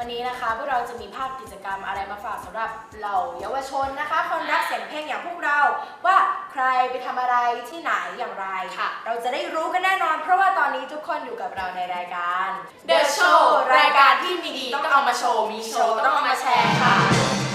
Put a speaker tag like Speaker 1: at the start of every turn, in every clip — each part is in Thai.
Speaker 1: วันนี้นะ
Speaker 2: คะพวกเราจะมีภาพกิจกรรมอะไรมาฝากสำหรับเหล่าเยาวชนนะคะ คนรักเสียงเพลงอย่างพวกเราว่าใครไปทำอะไรที่ไหนอย่างไร
Speaker 1: ค่ะ
Speaker 2: เราจะได้รู้กันแน่นอน เพราะว่าตอนนี้ทุกคนอยู่กับเราในรายการ
Speaker 1: The Show รายการที่มีดีต้องเอามาโชว์มีโชว์ต้องเอามาแชร์ค่ะ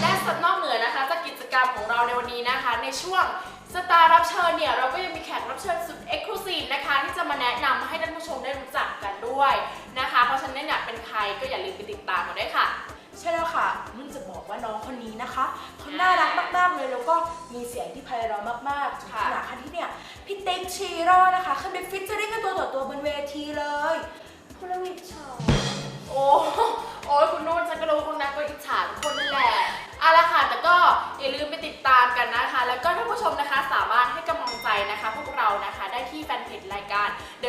Speaker 1: และสันอกเหนือนะคะจากกิจกรรมของเราในวันนี้นะคะ ในช่วง สตาร์รับเชิญเนี่ยเราก็ยังมีแขกรับเชิญสุดเอ็กซ์คลูซีฟนะคะ ที่จะมาแนะนำให้ท่านผู้ชมได้รู้จักกันด้วยนะคะ เพราะฉะนั้นเนี่ยเป็นใครก็อย่าลืมไปติดตามกันด้วยค่ะ
Speaker 2: ใช่แล้วค่ะมึงจะบอกว่าน้องคนนี้นะคะเขาน่ารักมากๆเลยแล้วก็มีเสียงที่ไพเราะมากๆถึง
Speaker 1: ค่ะ
Speaker 2: ขนาดขั้นที่เนี่ยพี่ติ๊กชีโร่นะคะขึ้นไปฟิชเจอริ่งกันตัวต่อตัวบนเวทีเลยพูดแล้วอิจฉา
Speaker 1: โอ้โอ้ยคุณนุ่นฉันก็รู้คุณนัทก็อิจฉาทุกคนนั่นแหละเอาละค่ะแต่ก็อย่าลืมไปติดตามกันนะคะ แล้วก็ท่านผู้ชมนะคะ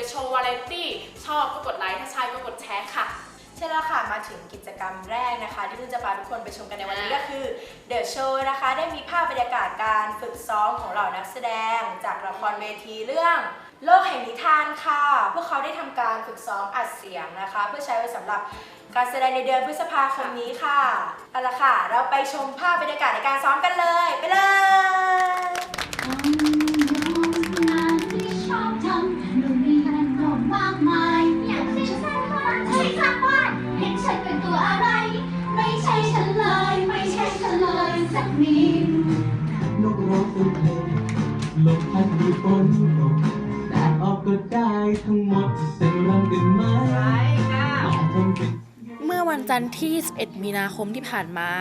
Speaker 1: The Show Variety ชอบก็กดไลค์ถ้าใช่ก็กดแชร์ค่ะ
Speaker 2: ใช่แล้วค่ะมาถึงกิจกรรมแรกนะคะ ที่พึ่งจะพาทุกคนไปชมกันในวันนี้
Speaker 1: อ่า
Speaker 2: ก็คือ The Show นะคะ ได้มีภาพบรรยากาศการฝึกซ้อมของเหล่านักแสดง จากละครเวทีเรื่องโลกแห่งนิทานค่ะ พวกเขาได้ทำการฝึกซ้อมอัดเสียงนะคะ เพื่อใช้ไว้สำหรับการแสดงในเดือนพฤษภาคมนี้ค่ะเอาละค่ะ เราไปชมภาพบรรยากาศในการซ้อมกันเลย ไปเลย
Speaker 3: นิดนกร้อ
Speaker 4: งเป็นเพลงลมพัดด้วยฝนตกแดดออกก็ได้ทั้งหมดแต่รังกันไหมอยากทำเป็น
Speaker 1: เมื่อวันจันทร์ที่ 21 มีนาคมที่ผ่านมา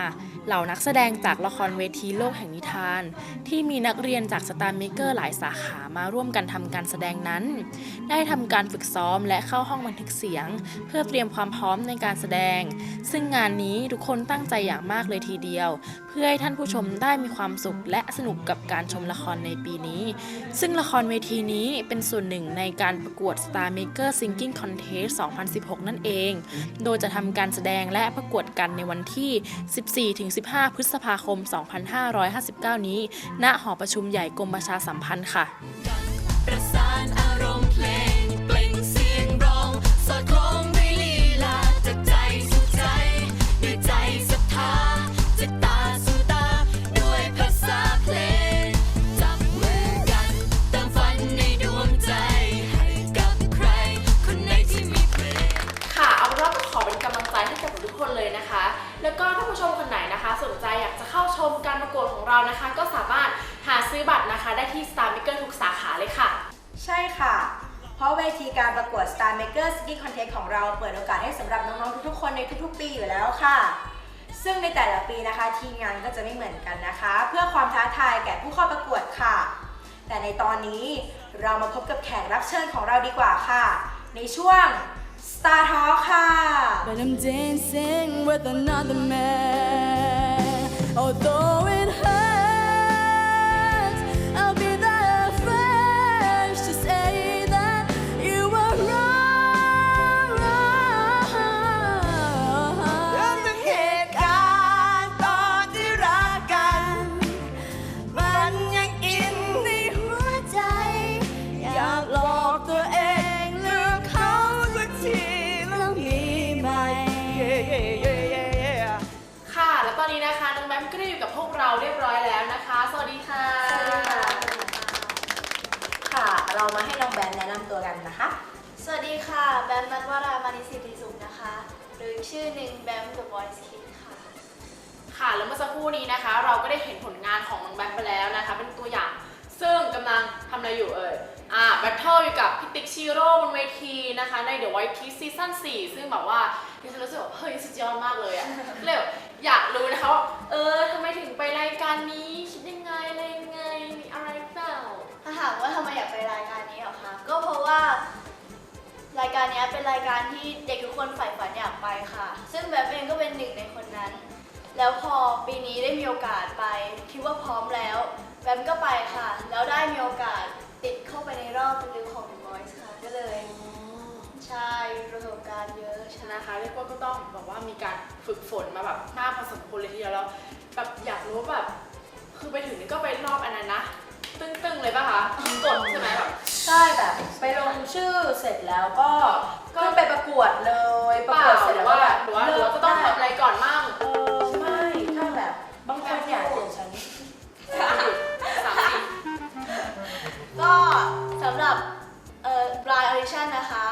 Speaker 1: เหล่านักแสดงจากละครเวทีโลกแห่งนิทาน ที่มีนักเรียนจากสตาร์เมเกอร์หลายสาขามาร่วมกันทำการแสดงนั้น ได้ทำการฝึกซ้อมและเข้าห้องบันทึกเสียง เพื่อเตรียมความพร้อมในการแสดง ซึ่งงานนี้ทุกคนตั้งใจอย่างมากเลยทีเดียว พื่อให้ท่านผู้ชมได้มีความสุขและสนุกกับการชมละครในปีนี้ ซึ่งละครเวทีนี้เป็นส่วนหนึ่งในการประกวด Star Maker Singing Contest 2016 นั่นเอง โดยจะทำการแสดงและประกวดกันในวันที่ 14-15 พฤษภาคม 2559 นี้ ณ หอประชุมใหญ่กรมประชาสัมพันธ์ค่ะ
Speaker 5: ประ เรานะ
Speaker 1: คะก็สามารถหาซื้อบัตรนะคะ ได้ที่ Star Maker ทุกสาขาเลยค่ะ
Speaker 2: ใช่ค่ะ เพราะเวทีการประกวด Star Maker Singing Contest ของเราเปิดโอกาสให้สำหรับน้องๆทุกๆคนในทุกๆ ปีอยู่แล้วค่ะ ซึ่งในแต่ละปีนะคะ ทีมงานก็จะไม่เหมือนกันนะคะ เพื่อความท้าทายแก่ผู้เข้าประกวดค่ะ แต่ในตอนนี้เรามาพบกับแขกรับเชิญของเราดีกว่าค่ะ ในช่วง Star Talk ค่ะ
Speaker 6: But I'm dancing with another man. Although
Speaker 7: ชื่อหนึ่งแบม The Voice Kid ค่ะ
Speaker 1: ค่ะ แล้วเมื่อสักครู่นี้นะคะ เราก็ได้เห็นผลงานของน้องแบมไปแล้วนะคะ เป็นตัวอย่าง ซึ่งกำลังทำอะไรอยู่เอ่ย อ่า แบทเทิลอยู่กับพี่ติ๊กชิโร่บนเวทีนะคะ ใน The White Kiss Season 4 ซึ่งแบบว่าดิฉันรู้สึกว่าเฮ้ยสุดยอดมากเลยอะเลยแบบอยากรู้นะคะว่า เออทำไมถึงไปรายการนี้ คิดยังไงอะไรยังไง มีอะไรเปล่า
Speaker 7: ถ้าถามว่าทำไมอยากไปรายการนี้เหรอคะ ก็เพราะว่า รายการนี้เป็นรายการที่เด็กทุกคนใฝ่ฝันอยากไปค่ะ ซึ่งแบมเองก็เป็นหนึ่งในคนนั้น แล้วพอปีนี้ได้มีโอกาสไป คิดว่าพร้อมแล้ว แบมก็ไปค่ะ แล้วได้มีโอกาสติดเข้าไปในรอบลึกของ The Voice ค่ะ ก็เลยใช่ประสบการณ์เยอะชนะ
Speaker 1: นะคะเรียกว่าก็ต้องแบบว่ามีการฝึกฝนมาแบบมากพอสมควรเลยทีเดียวแล้วแบบอยากรู้แบบคือไปถึงนี่ก็ไปรอบอันนั้นนะ ตึ้งๆเลยป่ะคะกดใช่ไหมแบบ
Speaker 2: ชื่อเสร็จแล้วก็ก็ไปประกวดเลย
Speaker 1: เป
Speaker 2: ประ
Speaker 1: ล่าก
Speaker 2: วดเสร็จ
Speaker 1: หรื
Speaker 2: แล้ว
Speaker 1: อว่า
Speaker 2: ก็แบบ
Speaker 1: หรือว่าหรือว่าจะต้องทำอะไรก่อนมั่ง
Speaker 2: เออไม่ถ้าแบบบางคนเนี่ยอย่างฉัน
Speaker 1: สามสี่
Speaker 7: ก็สำหรับเอ่อ blind audition นะคะ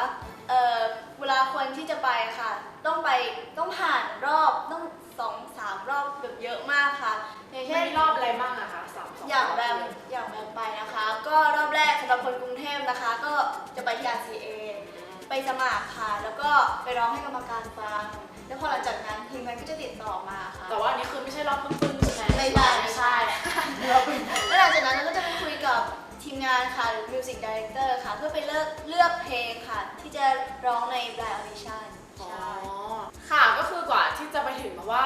Speaker 7: เอ่อเวลาคนที่จะไปค่ะ ต้องไปต้องผ่านรอบต้องสองสามรอบแบบเยอะมากค่ะอย่าง
Speaker 1: เช่
Speaker 7: เช่
Speaker 1: น
Speaker 7: น
Speaker 1: รอบอะไรบ้างอะคะสามสอง
Speaker 7: อย่างแบ
Speaker 1: ร
Speaker 7: มอย่างแบมไปนะคะ ก็รอบแรกสำหรับคนกรุงเทพนะคะ ก็ จะไปที่ RCA ไปสมัครค่ะ แล้วก็ไปร้องให้กรรมการฟัง แล้วพอหลังจากนั้นทีมงานก็จะติดต่อมาค่ะ
Speaker 1: แต่ว่าอันนี้คือไม่ใช่รอบตึ้งๆใช่ไหม
Speaker 7: ไม่ใช่ ไม่ใช่แล้วหลังจากนั้นเราก็จะไปคุยกับทีมงานค่ะหรือ Music Director ค่ะ เพื่อไปเลือกเลือกเพลงค่ะ ที่จะร้องใน Blind Audition
Speaker 1: อ๋อ
Speaker 7: ใช่
Speaker 1: ค่ะก็คือกว่าที่จะไปถึงแบบว่า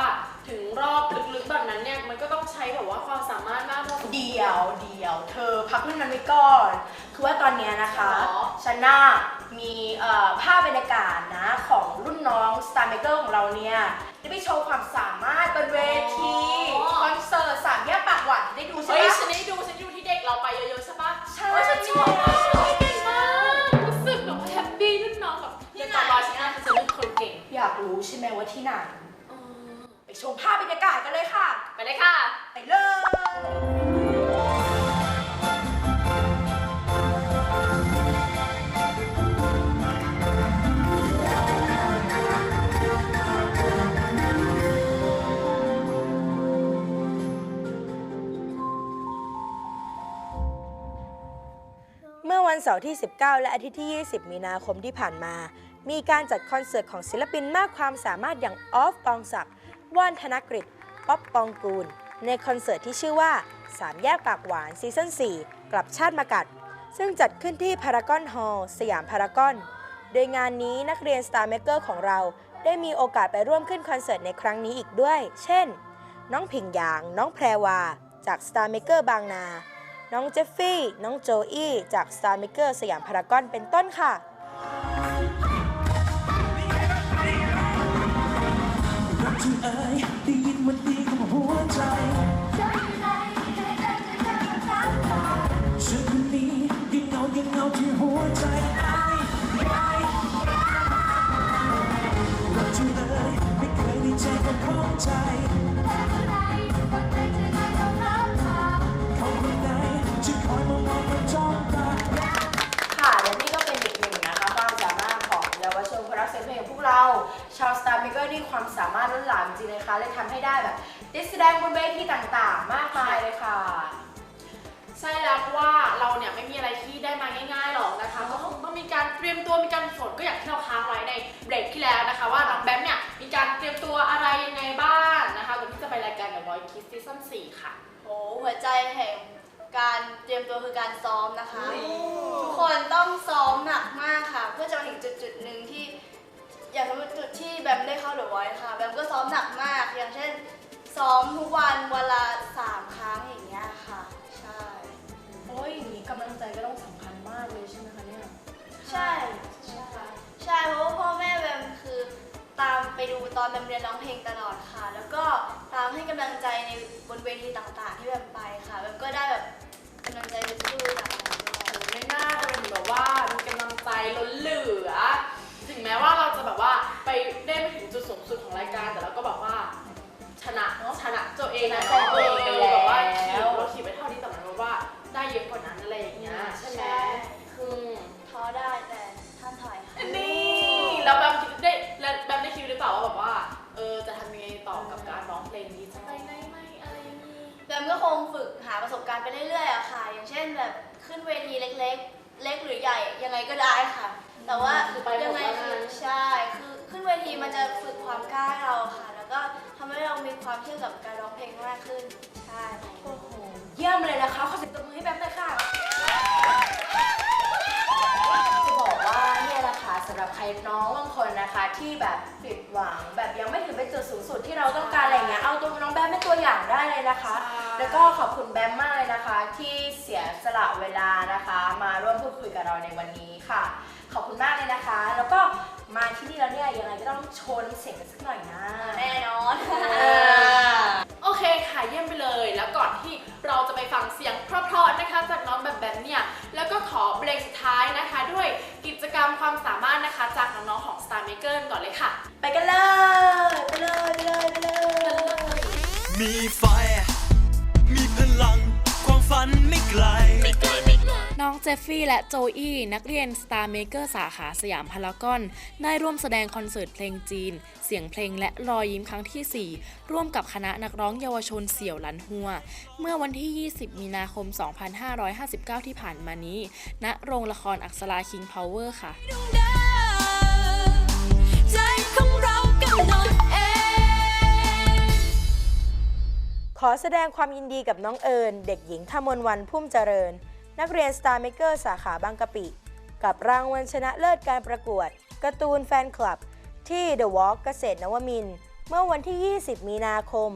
Speaker 1: ถึงรอบลึกๆแบบนั้นเนี่ย มันก็ต้องใช้แบบว่าความสามารถมากพอสมควร
Speaker 2: เดียวเดียว เธอพักเรื่องนั้นไว้ก่อน คือว่าตอนเนี้ยนะคะ
Speaker 1: หรอ
Speaker 2: ชนะมีเอ่อภาพบรรยากาศนะ ของรุ่นน้อง Star Maker ของเราเนี่ยได้ไปโชว์ความสามารถบนเวทีคอนเสิร์ตสามแยกปากหวานได้ดูใช่
Speaker 1: เฮ้ย
Speaker 2: ไหม
Speaker 1: ฉันได้ดูฉันดูที่เด็กเราไปเยอะๆใช่ปะ
Speaker 2: ใช่
Speaker 1: โอ้ยฉันชอบมากเก่งมากรู้สึกแบบแฮปปี้รุ่นน้องแบบเรียนต่อรอยฉันน่าจะเป็นคนเก่ง
Speaker 2: อยากรู้ใช่ไหมว่าที่ไหน
Speaker 1: เออ
Speaker 2: ไปชมภาพ เมื่อวันเสาร์ที่ 19 และอาทิตย์ที่ 20 มีนาคมที่ผ่านมา มีการจัดคอนเสิร์ตของศิลปินมากความสามารถอย่างออฟปองศักดิ์ว่านธนกฤษป๊อปปองกูล ในคอนเสิร์ตที่ชื่อว่าสามแยกปากหวานซีซั่น4 กลับชาติมากัด ซึ่งจัดขึ้นที่พารากอนฮอลล์สยามพารากอน โดยงานนี้นักเรียน Star Maker ของเรา ได้มีโอกาสไปร่วมขึ้นคอนเสิร์ตในครั้งนี้อีกด้วย เช่น น้องผิงหยาง น้องแพรวา จาก Star Maker บางนา น้องเจฟฟี่ น้องโจอี้ จาก Star Maker สยามพารากอนเป็นต้นค่ะ
Speaker 4: รักที่เอ่ยได้ยินมันดีของหัวใจ ฉันคนนี้ยังเงายังเงาที่หัวใจอ้ายอ้รักที่เอ่ยไม่เคยได้ใจก็เข้าใจ
Speaker 2: Star Maker ที่ความสามารถล้นหลามจริงๆเลยค่ะเลยทำให้ได้แบบได้แสดงบนเวทีต่างๆ มากมายเลยค่ะ
Speaker 1: ใช่แล้วเพราะว่าเราเนี่ยไม่มีอะไรที่ได้มาง่ายๆหรอกนะคะก็คงต้องมีการเตรียมตัวมีการฝึกฝนก็อย่างที่เราค้างไว้ในเบรกที่แล้วนะคะ ว่าน้องแบมเนี่ยมีการเตรียมตัวอะไรยังไงบ้างนะคะก่อนที่จะไปรายการ The Voice Kids Season 4ค่ะ
Speaker 7: โอ้หัวใจแห่งการเตรียมตัวคือการซ้อมนะคะ ทุกคนต้องซ้อมหนักมากค่ะ เพื่อจะมาถึงจุดจุดๆหนึ่งที่ อย่างสมมติจุดที่แบมได้เข้าเดอะไวท์ค่ะ แบมก็ซ้อมหนักมาก อย่างเช่น ซ้อมทุกวันวันละสามครั้งอย่างเงี้ยค่ะ ใช่
Speaker 2: โอ้ยอย่างนี้กำลังใจก็ต้องสำคัญมากเลยใช่ไหมคะเนี่ย
Speaker 7: ใช่ ใช่ใช่เพราะว่าพ่อแม่แบมคือตามไปดูตอนแบมเรียนร้องเพลงตลอดค่ะ แล้วก็ตามให้กำลังใจในบนเวทีต่างๆ ที่แบมไปค่ะแบมก็ได้แบบกำลังใจจะสู้จากนั้นด้วย
Speaker 1: ไม่น่าจะเป็นแบบว่ามีกำลังใจล้นเหลือ รายการแต่เราก็แบบว่า ชนะชนะตัวเองนะ
Speaker 2: ชนะตัวเองไปแล้ว
Speaker 1: แบบว่าขีดเราขีดไปเท่านี้แต่หมายความว่าได้เยอะกว่านั้นอะไรอย่างเงี้ยใช่ไหมอืม
Speaker 7: ท้อได้แต่ท่านถอยค่ะ
Speaker 1: นี่แล้วแบบคิดได้แล้วแบบได้คิดหรือเปล่าว่าแบบว่าเออจะทำยังไงต่อกับการร้องเพลงนี้จะไปไหนไหมอะไรอย่างงี้
Speaker 7: แบมก็คงฝึกหาประสบการณ์ไปเรื่อยๆอะค่ะ อย่างเช่นแบบขึ้นเวทีเล็กๆ เล็กหรือใหญ่ยังไงก็ได้ค่ะ แต่ว่า
Speaker 1: คือไปหมด
Speaker 7: ยังไง
Speaker 1: แล้วนะ
Speaker 7: คือใช่คือ ขึ้นเวทีมันจะฝึกความกล้าให้เราค่ะ แล้วก็ทำให้เรามีความเชื่อกับการร้องเพลงมากขึ้น ใช่
Speaker 2: โอ้โห เยี่ยมเลยนะคะ ขอเสียงตบมือให้แบมเลยค่ะ จะบอกว่าเนี่ยแหละค่ะสำหรับใครน้องบางคนนะคะ ที่แบบผิดหวัง แบบยังไม่ถึงเป็นจุดสูงสุดที่เราต้องการอะไรเงี้ยเอาตัวน้องแบมเป็นตัวอย่างได้เลยนะคะแล้วก็ขอบคุณแบมมากเลยนะคะ ที่เสียสละเวลานะคะ มาร่วมพูดคุยกับเราในวันนี้ค่ะ ขอบคุณมากเลยนะคะ แล้วก็ มาที่นี่แล้วเนี่ยยังไงก็ต้องโชว์น้ำเสียงกันสักหน่อยนะ
Speaker 7: แน่นอน
Speaker 2: เออ
Speaker 1: โอเคค่ะเยี่ยมไปเลย แล้วก่อนที่เราจะไปฟังเสียงเพราะๆนะคะจากน้องแบบแบบเนี่ยแล้วก็ขอเบรกสุดท้ายนะคะ ด้วยกิจกรรมความสามารถนะคะ จากน้องๆของ Star Maker ก่อนเลยค่ะ
Speaker 2: ไปกันเลย เจ
Speaker 1: ฟฟี่และโจอี้นักเรียน Star Maker สาขาสยามพารากอน ได้ร่วมแสดงคอนเสิร์ตเพลงจีน เสียงเพลงและรอยยิ้มครั้งที่ 4 ร่วมกับคณะนักร้องเยาวชนเสี่ยวหลันหัว เมื่อวันที่ 20 มีนาคม 2559 ที่ผ่านมานี้ ณโรงละครอักษราคิงพาวเวอร์ค่ะ
Speaker 6: ของเรากำหนดเอง
Speaker 2: ขอแสดงความยินดีกับน้องเอิญเด็กหญิงธมนวันพุ่มเจริญ นักเรียน Star Maker สาขาบางกะปิ กับรางวัลชนะเลิศการประกวดการ์ตูนแฟนคลับ ที่ The Walk เกษตรนวมิน เมื่อวันที่ 20 มีนาคม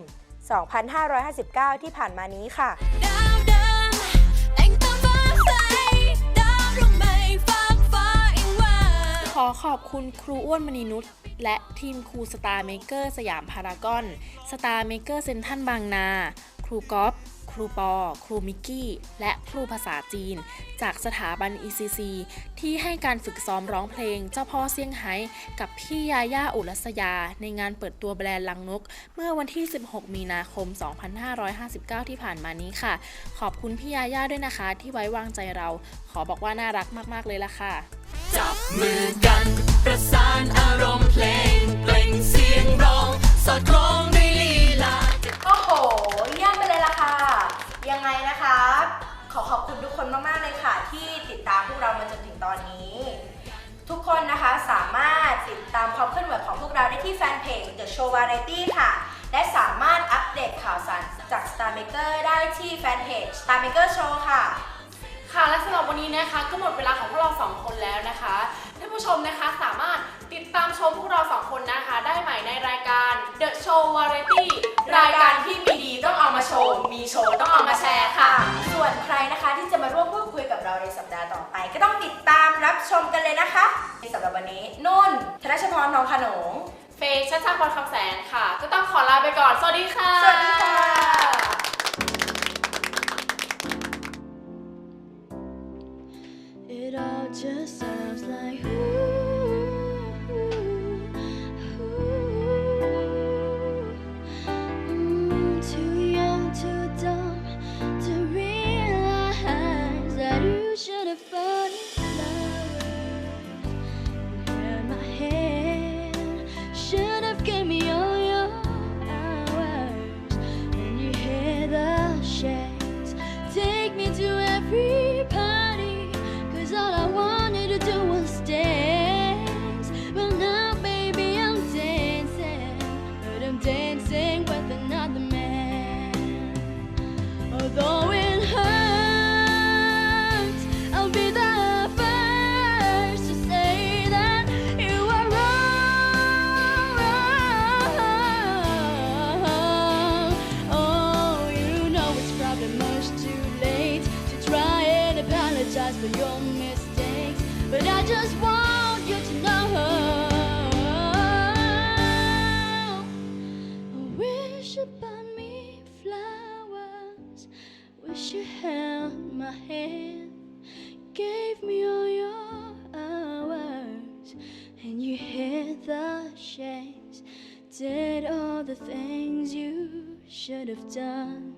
Speaker 2: 2559 ที่ผ่านมานี้ค่ะ
Speaker 6: ดาวเดินแต่งตัวฟ้าใสดาวดวงใหม่ฟากฟ้าอิงว่า
Speaker 1: ขอขอบคุณครูอ้วนมณีนุชและทีมครูสตาร์เมเกอร์สยามพารากอนสตาร์เมเกอร์เซนทันบางนา ครูกอฟ รูปอ ครูมิกกี้ และครูภาษาจีน จากสถาบัน ECC ที่ให้การฝึกซ้อมร้องเพลงเจ้าพ่อเซี่ยงไฮ้กับพี่ยาย่าอุรัสยา ในงานเปิดตัวแบรนด์ลังนก เมื่อวันที่ 16 มีนาคม 2559 ที่ผ่านมานี้ค่ะ ขอบคุณพี่ยาย่าด้วยนะคะ ที่ไว้วางใจเรา ขอบอกว่าน่ารักมาก ๆ เลยล่ะค่ะ
Speaker 5: จับมือกัน ประสานอารมณ์เพลง เปล่งเสียงร้อง สอดคล้อง ยั
Speaker 2: งไงนะคะ ขอขอบคุณทุกคนมาก ๆ เลยค่ะ ที่ติดตามพวกเรามาจนถึงตอนนี้ ทุกคนนะคะสามารถติดตามความเคลื่อนไหวของพวกเราได้ที่แฟนเพจ The Show Variety ค่ะ และสามารถอัปเดตข่าวสารจาก Star Maker ได้ที่แฟนเพจ Star Maker Show ค่ะ
Speaker 1: ค่ะและสำหรับวันนี้นะคะ ก็หมดเวลาของพวกเราสองคนแล้วนะคะท่านผู้ชมนะคะสามารถติดตามชมพวกเราสองคนนะคะ ได้ใหม่ในรายการ The Show Variety รายการที่มีดีต้องเอามาโชว์ มีโชว์ต้องเอามาแชร์ค่ะ
Speaker 2: ส่วนใครนะคะที่จะมาร่วมพูดคุยกับเราในสัปดาห์ต่อไป ก็ต้องติดตามรับชมกันเลยนะคะสำหรับวันนี้นุ่นธนชพรทองขนง
Speaker 1: เฟย์ชัชชาพรคำแสนค่ะ ก็ต้องขอลาไปก่อน สวัสดีค่ะ
Speaker 2: สวัสดีค่ะ
Speaker 6: It all just my hand. Gave me all your hours. And you hit the shakes. Did all the things you should have done